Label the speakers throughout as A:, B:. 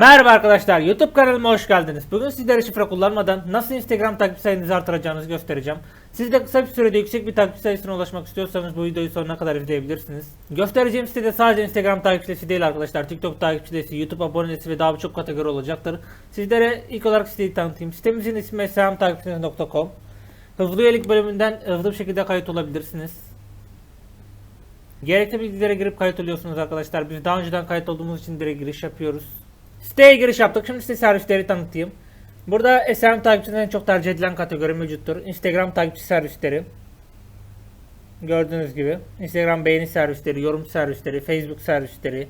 A: Merhaba arkadaşlar YouTube kanalıma hoş geldiniz. Bugün sizlere şifre kullanmadan nasıl Instagram takip sayınızı artıracağınızı göstereceğim. Siz de kısa bir sürede yüksek bir takip sayısına ulaşmak istiyorsanız bu videoyu sonuna kadar izleyebilirsiniz. Göstereceğim sitede sadece Instagram takipçisi değil arkadaşlar. TikTok takipçisi, YouTube abonesi ve daha birçok kategori olacaktır. Sizlere ilk olarak siteyi tanıtayım. Sitemizin ismi selamtakipçiniz.com Hızlı üyelik bölümünden hızlı bir şekilde kayıt olabilirsiniz. Gerekli bilgilere girip kayıt oluyorsunuz arkadaşlar. Biz daha önceden kayıt olduğumuz için direkt giriş yapıyoruz. Siteye giriş yaptık. Şimdi size servisleri tanıtayım. Burada SM takipçilerin en çok tercih edilen kategori mevcuttur. Instagram takipçi servisleri. Gördüğünüz gibi. Instagram beğeni servisleri, yorum servisleri, Facebook servisleri,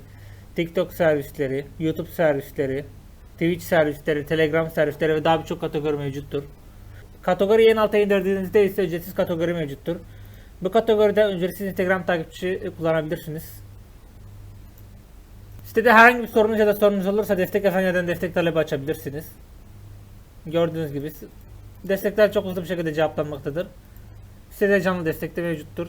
A: TikTok servisleri, YouTube servisleri, Twitch servisleri, Telegram servisleri ve daha birçok kategori mevcuttur. Kategoriyi en alta indirdiğinizde ise ücretsiz kategori mevcuttur. Bu kategoride ücretsiz Instagram takipçi kullanabilirsiniz. Sitede herhangi bir sorunuz ya da sorunuz olursa destek efendilerden destek talebi açabilirsiniz. Gördüğünüz gibi destekler çok hızlı bir şekilde cevaplanmaktadır. Sitede canlı destek de mevcuttur.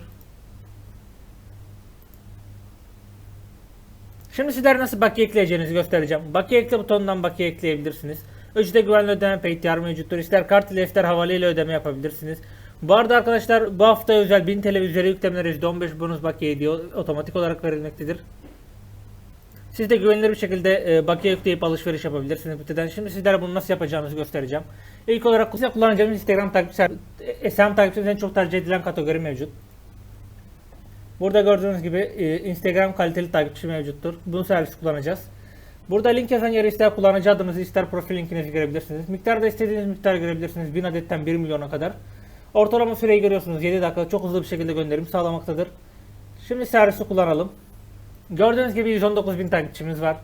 A: Şimdi sizlere nasıl bakiye ekleyeceğinizi göstereceğim. Bakiye ekle butonundan bakiye ekleyebilirsiniz. Ücrete güvenli ödeme PayTR mevcuttur. İster kart ile ister havale ile ödeme yapabilirsiniz. Bu arada arkadaşlar bu hafta özel 1000 TL üzeri yüklemelere %15 bonus bakiye ediyor. Otomatik olarak verilmektedir. Siz de güvenilir bir şekilde e, bakiye yükleyip alışveriş yapabilirsiniz siteden. Şimdi sizlere bunu nasıl yapacağımızı göstereceğim. İlk olarak size kullanacağımız Instagram takipçiler, SM takipçilerin çok tercih edilen kategori mevcut. Burada gördüğünüz gibi e, Instagram kaliteli takipçi mevcuttur. Bunu servis kullanacağız. Burada link yazan yere ister kullanıcı adınızı ister profil linkinizi girebilirsiniz. Miktarda istediğiniz miktar girebilirsiniz. 1000 adetten 1 milyona kadar. Ortalama süreyi görüyorsunuz. 7 dakika çok hızlı bir şekilde gönderim sağlamaktadır. Şimdi servisi kullanalım. Gördüğünüz gibi 119.000 takipçimiz var.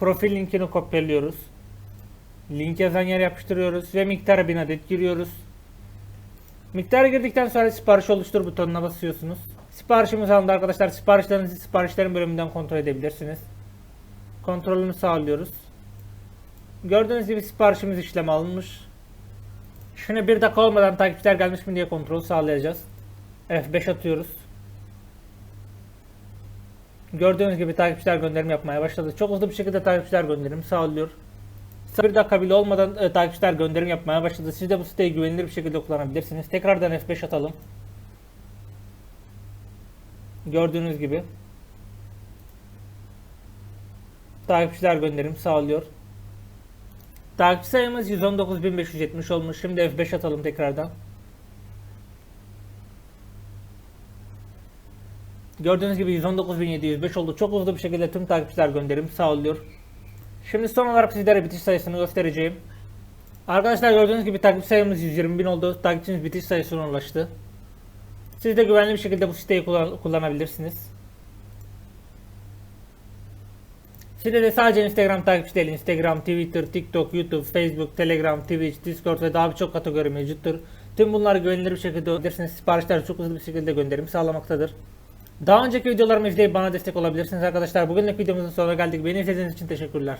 A: Profil linkini kopyalıyoruz. Link yazan yere yapıştırıyoruz ve miktara 1000 adet giriyoruz. Miktarı girdikten sonra sipariş oluştur butonuna basıyorsunuz. Siparişimiz alındı arkadaşlar. Siparişlerinizi siparişlerin bölümünden kontrol edebilirsiniz. Kontrolünü sağlıyoruz. Gördüğünüz gibi siparişimiz işleme alınmış. Şimdi bir dakika olmadan takipçiler gelmiş mi diye kontrol sağlayacağız. F5 atıyoruz. Gördüğünüz gibi takipçiler gönderim yapmaya başladı. Çok hızlı bir şekilde takipçiler gönderim sağlıyor. Bir dakika bile olmadan e, takipçiler gönderim yapmaya başladı. Siz de bu siteyi güvenilir bir şekilde kullanabilirsiniz. Tekrardan F5 atalım. Gördüğünüz gibi. Takipçiler gönderim sağlıyor. Takipçi sayımız 119.570 olmuş. Şimdi F5 atalım tekrardan. Gördüğünüz gibi 119.705 oldu. Çok hızlı bir şekilde tüm takipçiler gönderim sağlıyor. Şimdi son olarak sizlere bitiş sayısını göstereceğim. Arkadaşlar gördüğünüz gibi takipçi sayımız 120.000 oldu. Takipçimiz bitiş sayısına ulaştı. Siz de güvenli bir şekilde bu siteyi kullan kullanabilirsiniz. Sitede sadece Instagram takipçi değil, Instagram, Twitter, TikTok, YouTube, Facebook, Telegram, Twitch, Discord ve daha birçok kategori mevcuttur. Tüm bunları güvenilir bir şekilde ödersiniz. Siparişler çok hızlı bir şekilde gönderim sağlamaktadır. Daha önceki videolarımı izleyip bana destek olabilirsiniz arkadaşlar. Bugünlük videomuzun sonuna geldik. Beni izlediğiniz için teşekkürler.